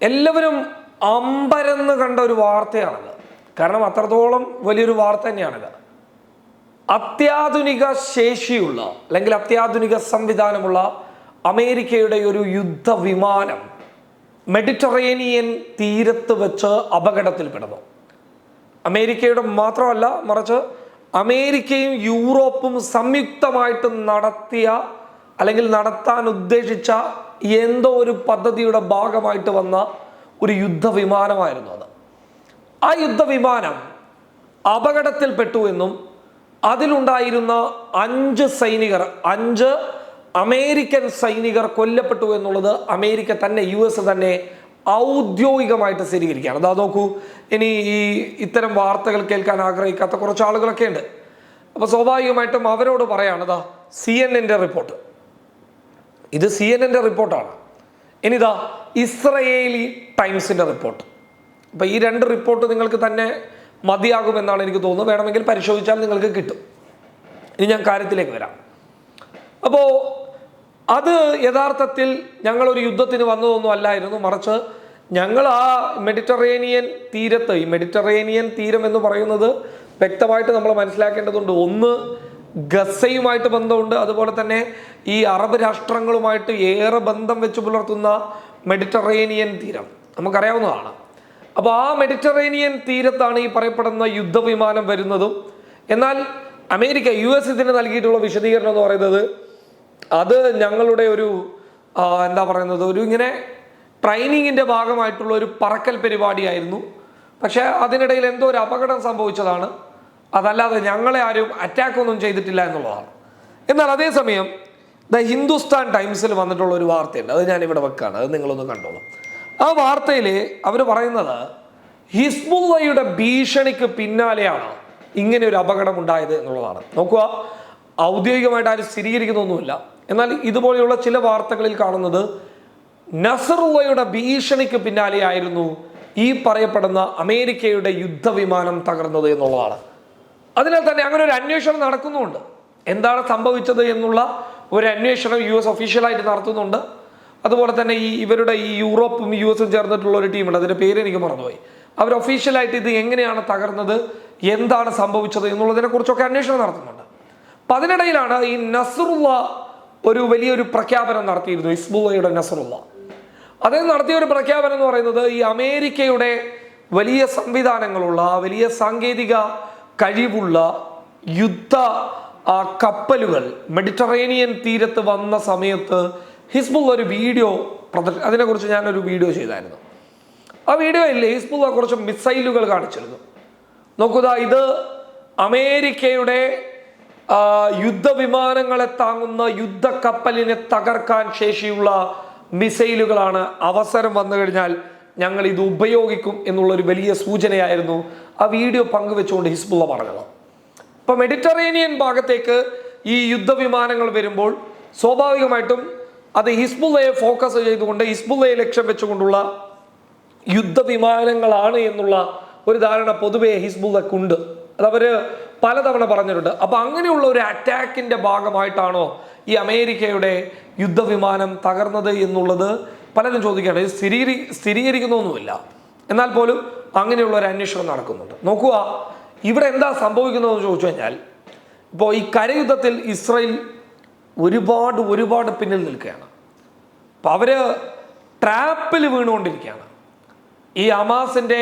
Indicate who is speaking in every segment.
Speaker 1: എല്ലാവരും അമ്പരന്ന് കണ്ട ഒരു വാർത്തയാണത്. കാരണം അത്രത്തോളം വലിയൊരു വാർത്ത തന്നെയാണിത്. അത്യാധുനിക ശേഷിയുള്ള അല്ലെങ്കിൽ അത്യാധുനിക സംവിധാനമുള്ള അമേരിക്കയുടെ ഒരു യുദ്ധവിമാനം മെഡിറ്ററേനിയൻ തീരത്ത് വെച്ച് അപകടത്തിൽപ്പെടുന്നു അമേരിക്കയുടെ മാത്രമല്ല മറിച്ച് അമേരിക്കയും യൂറോപ്പും സംയുക്തമായിട്ട് നടത്തിയ അല്ലെങ്കിൽ നടത്താൻ ഉദ്ദേശിച്ച എന്തോ ഒരു പദ്ധതിയുടെ ഭാഗമായിട്ട് വന്ന ഒരു യുദ്ധവിമാനമായിരുന്നു അത്. ആ യുദ്ധവിമാനം അപകടത്തിൽപ്പെട്ടു എന്നും അതിലുണ്ടായിരുന്ന അഞ്ച് സൈനികർ അഞ്ച് അമേരിക്കൻ സൈനികർ കൊല്ലപ്പെട്ടു എന്നുള്ളത് അമേരിക്ക തന്നെ യു എസ് തന്നെ ഔദ്യോഗികമായിട്ട് സ്ഥിരീകരിക്കുകയാണ്. അതാ നോക്കൂ ഇനി ഈ ഇത്തരം വാർത്തകൾ കേൾക്കാൻ ആഗ്രഹിക്കാത്ത കുറച്ച് ആളുകളൊക്കെ ഉണ്ട്. അപ്പോൾ സ്വാഭാവികമായിട്ടും അവരോട് പറയാണതാ സി എൻ എന്റെ റിപ്പോർട്ട്. ഇത് സി എൻ എന്റെ റിപ്പോർട്ടാണ്. ഇനിതാ ഇസ്രയേലി ടൈംസിന്റെ റിപ്പോർട്ട്. അപ്പോൾ ഈ രണ്ട് റിപ്പോർട്ട് നിങ്ങൾക്ക് തന്നെ മതിയാകുമെന്നാണ് എനിക്ക് തോന്നുന്നത്. വേണമെങ്കിൽ പരിശോധിച്ചാൽ നിങ്ങൾക്ക് കിട്ടും. ഇനി ഞാൻ കാര്യത്തിലേക്ക് വരാം. അപ്പോൾ അത് യഥാർത്ഥത്തിൽ ഞങ്ങളൊരു യുദ്ധത്തിന് വന്നതൊന്നും അല്ലായിരുന്നു. മറിച്ച് ഞങ്ങൾ ആ മെഡിറ്ററേനിയൻ തീരത്ത് ഈ മെഡിറ്ററേനിയൻ തീരം എന്ന് പറയുന്നത് വ്യക്തമായിട്ട് നമ്മൾ മനസ്സിലാക്കേണ്ടതുണ്ട്. ഒന്ന് ഗസയുമായിട്ട് ബന്ധമുണ്ട്. അതുപോലെ തന്നെ ഈ അറബ് രാഷ്ട്രങ്ങളുമായിട്ട് ഏറെ ബന്ധം വെച്ച് പുലർത്തുന്ന മെഡിറ്ററേനിയൻ തീരം. നമുക്കറിയാവുന്നതാണ്. അപ്പോൾ ആ മെഡിറ്ററേനിയൻ തീരത്താണ് ഈ പറയപ്പെടുന്ന യുദ്ധവിമാനം വരുന്നതും. എന്നാൽ അമേരിക്ക യു എസ് ഇതിന് നൽകിയിട്ടുള്ള വിശദീകരണം എന്ന് പറയുന്നത് അത് ഞങ്ങളുടെ ഒരു എന്താ പറയുന്നത് ഒരു ഇങ്ങനെ ട്രെയിനിങ്ങിന്റെ ഭാഗമായിട്ടുള്ള ഒരു പറക്കൽ പരിപാടിയായിരുന്നു. പക്ഷേ അതിനിടയിൽ എന്തോ ഒരു അപകടം സംഭവിച്ചതാണ്. അതല്ലാതെ ഞങ്ങളെ ആരും അറ്റാക്ക് ഒന്നും ചെയ്തിട്ടില്ല എന്നുള്ളതാണ്. എന്നാൽ അതേസമയം ദ ഹിന്ദുസ്ഥാൻ ടൈംസിൽ വന്നിട്ടുള്ള ഒരു വാർത്തയുണ്ട്. അത് ഞാൻ ഇവിടെ വെക്കാണ്. അത് നിങ്ങളൊന്ന് കണ്ടോളൂ. ആ വാർത്തയിൽ അവർ പറയുന്നത് ഹിസ്ബുള്ളയുടെ ഭീഷണിക്ക് പിന്നാലെയാണ് ഇങ്ങനെ ഒരു അപകടം ഉണ്ടായത് എന്നുള്ളതാണ്. നോക്കുക ഔദ്യോഗികമായിട്ട് ആരും സ്ഥിരീകരിക്കുന്നൊന്നുമില്ല. എന്നാൽ ഇതുപോലെയുള്ള ചില വാർത്തകളിൽ കാണുന്നത് നസറുള്ളയുടെ ഭീഷണിക്ക് പിന്നാലെയായിരുന്നു ഈ പറയപ്പെടുന്ന അമേരിക്കയുടെ യുദ്ധവിമാനം തകർന്നത് എന്നുള്ളതാണ്. അതിനാൽ തന്നെ അങ്ങനെ ഒരു അന്വേഷണം നടക്കുന്നുണ്ട് എന്താണ് സംഭവിച്ചത് എന്നുള്ള ഒരു അന്വേഷണം യു എസ് ഒഫീഷ്യലായിട്ട് നടത്തുന്നുണ്ട്. അതുപോലെ തന്നെ ഈ ഇവരുടെ ഈ യൂറോപ്പും യു എസും ചേർന്നിട്ടുള്ള ഒരു ടീമുണ്ട്. അതിന്റെ പേര് എനിക്ക് മറന്നുപോയി. അവർ ഒഫീഷ്യലായിട്ട് ഇത് എങ്ങനെയാണ് തകർന്നത് എന്താണ് സംഭവിച്ചത് എന്നുള്ളതിനെ കുറിച്ചൊക്കെ അന്വേഷണം നടത്തുന്നുണ്ട്. അപ്പം അതിനിടയിലാണ് ഈ നസറുള്ള ഒരു വലിയൊരു പ്രഖ്യാപനം നടത്തിയിരുന്നു ഇസ്ബുള്ളയുടെ നസറുള്ള. അദ്ദേഹം നടത്തിയ ഒരു പ്രഖ്യാപനം എന്ന് പറയുന്നത് ഈ അമേരിക്കയുടെ വലിയ സംവിധാനങ്ങളുള്ള വലിയ സാങ്കേതിക കഴിവുള്ള യുദ്ധ കപ്പലുകൾ. മെഡിറ്ററേനിയൻ തീരത്ത് വന്ന സമയത്ത് ഹിസ്ബുൾ ഒരു വീഡിയോ പ്രദർശ അതിനെക്കുറിച്ച് ഞാനൊരു വീഡിയോ ചെയ്തായിരുന്നു. ആ വീഡിയോയിൽ ഹിസ്ബുള്ള കുറച്ച് മിസൈലുകൾ കാണിച്ചിരുന്നു. നോക്കുക ഇത് അമേരിക്കയുടെ യുദ്ധവിമാനങ്ങളെ താങ്ങുന്ന യുദ്ധക്കപ്പലിനെ തകർക്കാൻ ശേഷിയുള്ള മിസൈലുകളാണ്. അവസരം വന്നു കഴിഞ്ഞാൽ ഞങ്ങൾ ഇത് ഉപയോഗിക്കും എന്നുള്ളൊരു വലിയ സൂചനയായിരുന്നു ആ വീഡിയോ പങ്കുവെച്ചുകൊണ്ട് ഹിസ്ബുള്ള പറഞ്ഞത്. ഇപ്പൊ മെഡിറ്ററേനിയൻ ഭാഗത്തേക്ക് ഈ യുദ്ധവിമാനങ്ങൾ വരുമ്പോൾ സ്വാഭാവികമായിട്ടും അത് ഹിസ്ബുള്ളയെ ഫോക്കസ് ചെയ്തുകൊണ്ട് ഹിസ്ബുള്ളയെ ലക്ഷ്യം വെച്ചുകൊണ്ടുള്ള യുദ്ധവിമാനങ്ങളാണ് എന്നുള്ള ഒരു ധാരണ പൊതുവെ ഹിസ്ബുള്ളക്കുണ്ട്. അവർ പലതവണ പറഞ്ഞിട്ടുണ്ട്. അപ്പോൾ അങ്ങനെയുള്ള ഒരു അറ്റാക്കിന്റെ ഭാഗമായിട്ടാണോ ഈ അമേരിക്കയുടെ യുദ്ധവിമാനം തകർന്നത് എന്നുള്ളത് പലരും ചോദിക്കുകയാണ് ഇത് സ്ഥിരീകരി സ്ഥിരീകരിക്കുന്നൊന്നുമില്ല. എന്നാൽ പോലും അങ്ങനെയുള്ള ഒരു അന്വേഷണം നടക്കുന്നുണ്ട്. നോക്കുക ഇവിടെ എന്താ സംഭവിക്കുന്നതെന്ന് ചോദിച്ചു കഴിഞ്ഞാൽ ഇപ്പോൾ ഈ കരയുദ്ധത്തിൽ ഇസ്രയേൽ ഒരുപാട് ഒരുപാട് പിന്നിൽ നിൽക്കുകയാണ്. അപ്പം അവർ ട്രാപ്പിൽ വീണുകൊണ്ടിരിക്കുകയാണ്. ഈ അമാസിന്റെ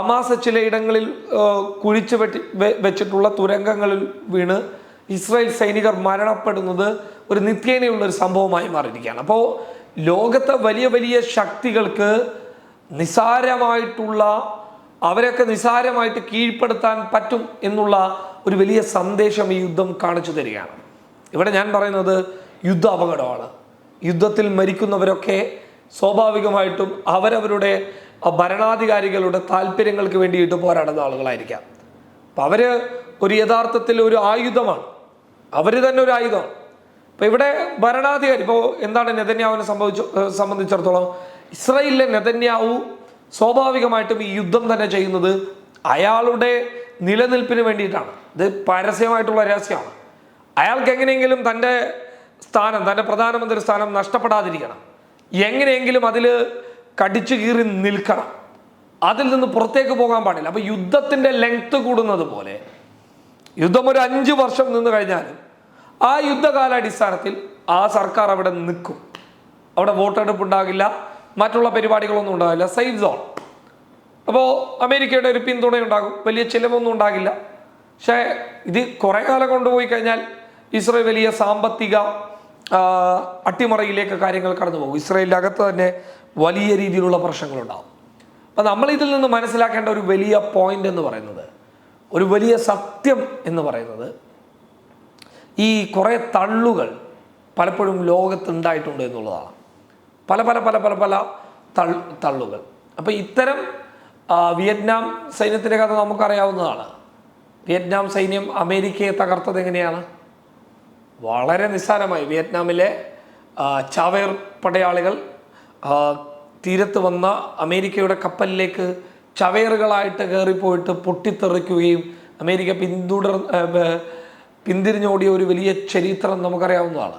Speaker 1: അമാസ ചിലയിടങ്ങളിൽ കുഴിച്ചു വെട്ടി വെച്ചിട്ടുള്ള തുരങ്കങ്ങളിൽ വീണ് ഇസ്രായേൽ സൈനികർ മരണപ്പെടുന്നത് ഒരു നിത്യേനയുള്ള ഒരു സംഭവമായി മാറിയിരിക്കുകയാണ്. അപ്പോൾ ലോകത്തെ വലിയ വലിയ ശക്തികൾക്ക് നിസാരമായിട്ടുള്ള അവരൊക്കെ നിസാരമായിട്ട് കീഴ്പ്പെടുത്താൻ പറ്റും എന്നുള്ള ഒരു വലിയ സന്ദേശം ഈ യുദ്ധം കാണിച്ചു തരികയാണ്. ഇവിടെ ഞാൻ പറയുന്നത് യുദ്ധ അപകടമാണ്. യുദ്ധത്തിൽ മരിക്കുന്നവരൊക്കെ സ്വാഭാവികമായിട്ടും അവരവരുടെ ഭരണാധികാരികളുടെ താല്പര്യങ്ങൾക്ക് വേണ്ടിയിട്ട് പോരാടുന്ന ആളുകളായിരിക്കാം. അപ്പം അവർ ഒരു യഥാർത്ഥത്തിൽ ഒരു ആയുധമാണ്. അവർ തന്നെ ഒരു ആയുധമാണ്. ഇപ്പൊ ഇവിടെ ഭരണാധികാരി ഇപ്പോ എന്താണ് നെതന്യാവിനെ സംഭവിച്ചു സംബന്ധിച്ചിടത്തോളം ഇസ്രയേലിലെ നെതന്യാവു സ്വാഭാവികമായിട്ടും ഈ യുദ്ധം തന്നെ ചെയ്യുന്നത് അയാളുടെ നിലനിൽപ്പിന് വേണ്ടിയിട്ടാണ്. ഇത് പരസ്യമായിട്ടുള്ള രഹസ്യമാണ്. അയാൾക്ക് എങ്ങനെയെങ്കിലും തന്റെ സ്ഥാനം തന്റെ പ്രധാനമന്ത്രി സ്ഥാനം നഷ്ടപ്പെടാതിരിക്കണം. എങ്ങനെയെങ്കിലും അതിൽ കടിച്ചു കീറി നിൽക്കണം. അതിൽ നിന്ന് പുറത്തേക്ക് പോകാൻ പാടില്ല. അപ്പൊ യുദ്ധത്തിന്റെ ലെങ്ത് കൂടുന്നത് പോലെ യുദ്ധം ഒരു അഞ്ച് വർഷം നിന്ന് കഴിഞ്ഞാലും ആ യുദ്ധകാലാടിസ്ഥാനത്തിൽ ആ സർക്കാർ അവിടെ നിൽക്കും. അവിടെ വോട്ടെടുപ്പ് ഉണ്ടാകില്ല മറ്റുള്ള പരിപാടികളൊന്നും ഉണ്ടാകില്ല. സേഫ് സോൺ അപ്പോൾ അമേരിക്കയുടെ ഒരു പിന്തുണ ഉണ്ടാകും വലിയ ചിലവൊന്നും ഉണ്ടാകില്ല. പക്ഷേ ഇത് കുറേ കാലം കൊണ്ടുപോയി കഴിഞ്ഞാൽ ഇസ്രയേൽ വലിയ സാമ്പത്തിക അട്ടിമറയിലേക്ക് കാര്യങ്ങൾ കടന്നു പോകും ഇസ്രയേലിന്റെ അകത്ത് തന്നെ വലിയ രീതിയിലുള്ള പ്രശ്നങ്ങളുണ്ടാകും. അപ്പം നമ്മൾ ഇതിൽ നിന്ന് മനസ്സിലാക്കേണ്ട ഒരു വലിയ പോയിന്റ് എന്ന് പറയുന്നത് ഒരു വലിയ സത്യം എന്ന് പറയുന്നത് ഈ കുറേ തള്ളുകൾ പലപ്പോഴും ലോകത്ത് ഉണ്ടായിട്ടുണ്ട് എന്നുള്ളതാണ്. പല പല പല പല പല തള്ളുകൾ. അപ്പോൾ ഇത്തരം വിയറ്റ്നാം സൈന്യത്തിന്റെ കഥ നമുക്കറിയാവുന്നതാണ്. വിയറ്റ്നാം സൈന്യം അമേരിക്കയെ തകർത്തത് എങ്ങനെയാണ്? വളരെ നിസ്സാരമായി. വിയറ്റ്നാമിലെ ചാവേർ പടയാളികൾ തീരത്ത് വന്ന അമേരിക്കയുടെ കപ്പലിലേക്ക് ചവേറുകളായിട്ട് കയറിപ്പോയിട്ട് പൊട്ടിത്തെറിക്കുകയും അമേരിക്ക പിന്തുടർ പിന്തിരിഞ്ഞോടിയ ഒരു വലിയ ചരിത്രം നമുക്കറിയാവുന്നതാണ്.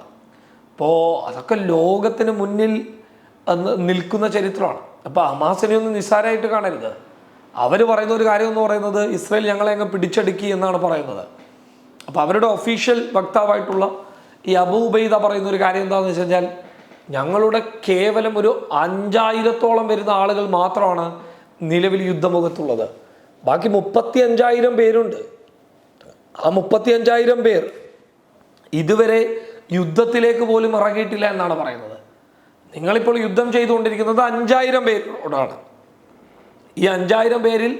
Speaker 1: അപ്പോൾ അതൊക്കെ ലോകത്തിന് മുന്നിൽ നിൽക്കുന്ന ചരിത്രമാണ്. അപ്പോൾ ഹമാസിനെ ഒന്നും നിസ്സാരമായിട്ട് കാണരുത്. അവർ പറയുന്ന ഒരു കാര്യം എന്ന് പറയുന്നത് ഇസ്രയേൽ ഞങ്ങളെ അങ്ങ് പിടിച്ചടുക്കി എന്നാണ് പറയുന്നത്. അപ്പോൾ അവരുടെ ഒഫീഷ്യൽ വക്താവായിട്ടുള്ള ഈ അബൂബൈദ പറയുന്ന ഒരു കാര്യം എന്താണെന്ന് വെച്ച് കഴിഞ്ഞാൽ ഞങ്ങളുടെ കേവലം ഒരു അഞ്ചായിരത്തോളം വരുന്ന ആളുകൾ മാത്രമാണ് നിലവിൽ യുദ്ധമുഖത്തുള്ളത്. ബാക്കി മുപ്പത്തി അഞ്ചായിരം പേരുണ്ട്. ആ മുപ്പത്തി അഞ്ചായിരം പേർ ഇതുവരെ യുദ്ധത്തിലേക്ക് പോലും ഇറങ്ങിയിട്ടില്ല എന്നാണ് പറയുന്നത്. നിങ്ങളിപ്പോൾ യുദ്ധം ചെയ്തുകൊണ്ടിരിക്കുന്നത് അഞ്ചായിരം പേരോടാണ്. ഈ അഞ്ചായിരം പേരിൽ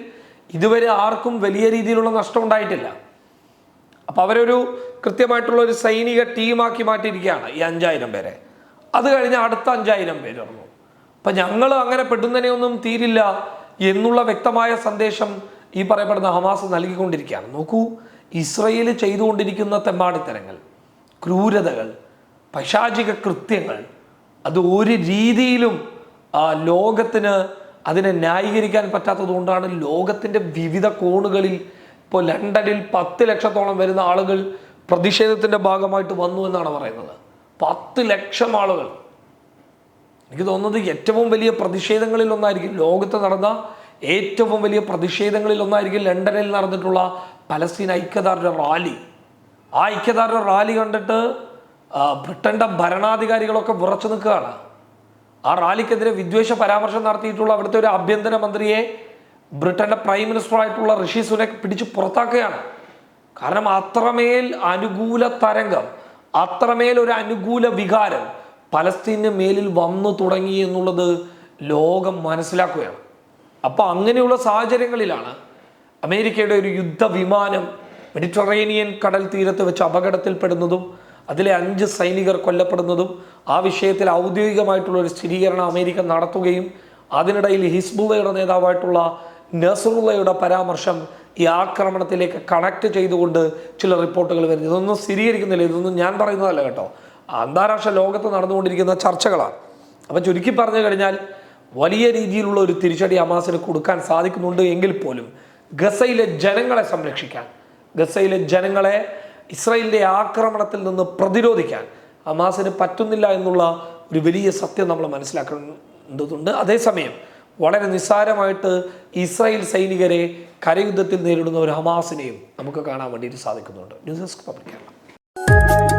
Speaker 1: ഇതുവരെ ആർക്കും വലിയ രീതിയിലുള്ള നഷ്ടം ഉണ്ടായിട്ടില്ല. അപ്പോൾ അവരൊരു കൃത്യമായിട്ടുള്ള ഒരു സൈനിക ടീമാക്കി മാറ്റിയിരിക്കുകയാണ് ഈ അഞ്ചായിരം പേരെ. അത് കഴിഞ്ഞ് അടുത്ത അഞ്ചായിരം പേര് ഇറങ്ങും. അപ്പം ഞങ്ങൾ അങ്ങനെ പെടുന്നതിനെയൊന്നും തീരില്ല എന്നുള്ള വ്യക്തമായ സന്ദേശം ഈ പറയപ്പെടുന്ന ഹമാസ് നൽകിക്കൊണ്ടിരിക്കുകയാണ്. നോക്കൂ ഇസ്രയേൽ ചെയ്തുകൊണ്ടിരിക്കുന്ന തെമ്മാടിത്തരങ്ങൾ ക്രൂരതകൾ പൈശാചിക കൃത്യങ്ങൾ അത് ഒരു രീതിയിലും ലോകത്തിന് അതിനെ ന്യായീകരിക്കാൻ പറ്റാത്തത് കൊണ്ടാണ് ലോകത്തിന്റെ വിവിധ കോണുകളിൽ ഇപ്പോൾ ലണ്ടനിൽ പത്ത് ലക്ഷത്തോളം വരുന്ന ആളുകൾ പ്രതിഷേധത്തിന്റെ ഭാഗമായിട്ട് വന്നു എന്നാണ് പറയുന്നത്. പത്ത് ലക്ഷം ആളുകൾ. എനിക്ക് തോന്നുന്നത് ഏറ്റവും വലിയ പ്രതിഷേധങ്ങളിൽ ഒന്നായിരിക്കും ലോകത്ത് നടന്ന ഏറ്റവും വലിയ പ്രതിഷേധങ്ങളിൽ ഒന്നായിരിക്കും ലണ്ടനിൽ നടന്നിട്ടുള്ള പലസ്തീൻ ഐക്യദാരുടെ റാലി. ആ ഐക്യദാരുടെ റാലി കണ്ടിട്ട് ബ്രിട്ടന്റെ ഭരണാധികാരികളൊക്കെ വിറച്ചു നിൽക്കുകയാണ്. ആ റാലിക്കെതിരെ വിദ്വേഷ പരാമർശം നടത്തിയിട്ടുള്ള അവിടുത്തെ ഒരു ആഭ്യന്തര മന്ത്രിയെ ബ്രിട്ടന്റെ പ്രൈം മിനിസ്റ്റർ ആയിട്ടുള്ള ഋഷി സുനക് പിടിച്ച് പുറത്താക്കുകയാണ്. കാരണം അത്രമേൽ അനുകൂല തരംഗം അത്രമേൽ ഒരു അനുകൂല വികാരം പലസ്തീന് മേലിൽ വന്നു തുടങ്ങി എന്നുള്ളത് ലോകം മനസ്സിലാക്കുകയാണ്. അപ്പോൾ അങ്ങനെയുള്ള സാഹചര്യങ്ങളിലാണ് അമേരിക്കയുടെ ഒരു യുദ്ധവിമാനം മെഡിറ്ററേനിയൻ കടൽ തീരത്ത് വെച്ച് അപകടത്തിൽപ്പെടുന്നതും അതിലെ അഞ്ച് സൈനികർ കൊല്ലപ്പെടുന്നതും ആ വിഷയത്തിൽ ഔദ്യോഗികമായിട്ടുള്ള ഒരു സ്ഥിരീകരണം അമേരിക്ക നടത്തുകയും അതിനിടയിൽ ഹിസ്ബുള്ളയുടെ നേതാവായിട്ടുള്ള നസറുള്ളയുടെ പരാമർശം ഈ ആക്രമണത്തിലേക്ക് കണക്ട് ചെയ്തുകൊണ്ട് ചില റിപ്പോർട്ടുകൾ വരുന്നു. ഇതൊന്നും സ്ഥിരീകരിക്കുന്നില്ല. ഇതൊന്നും ഞാൻ പറയുന്നതല്ല കേട്ടോ. അന്താരാഷ്ട്ര ലോകത്ത് നടന്നുകൊണ്ടിരിക്കുന്ന ചർച്ചകളാണ്. അപ്പം ചുരുക്കി പറഞ്ഞു കഴിഞ്ഞാൽ വലിയ രീതിയിലുള്ള ഒരു തിരിച്ചടി ഹമാസിന് കൊടുക്കാൻ സാധിക്കുന്നുണ്ട് എങ്കിൽ പോലും ഗസയിലെ ജനങ്ങളെ സംരക്ഷിക്കാൻ ഗസയിലെ ജനങ്ങളെ ഇസ്രയേലിന്റെ ആക്രമണത്തിൽ നിന്ന് പ്രതിരോധിക്കാൻ ഹമാസിന് പറ്റുന്നില്ല എന്നുള്ള ഒരു വലിയ സത്യം നമ്മൾ മനസ്സിലാക്കേണ്ടതുണ്ട്. അതേസമയം വളരെ നിസ്സാരമായിട്ട് ഇസ്രായേൽ സൈനികരെ കരയുദ്ധത്തിൽ നേരിടുന്ന ഒരു ഹമാസിനെയും നമുക്ക് കാണാൻ വേണ്ടിയിട്ട് സാധിക്കുന്നുണ്ട്. News desk public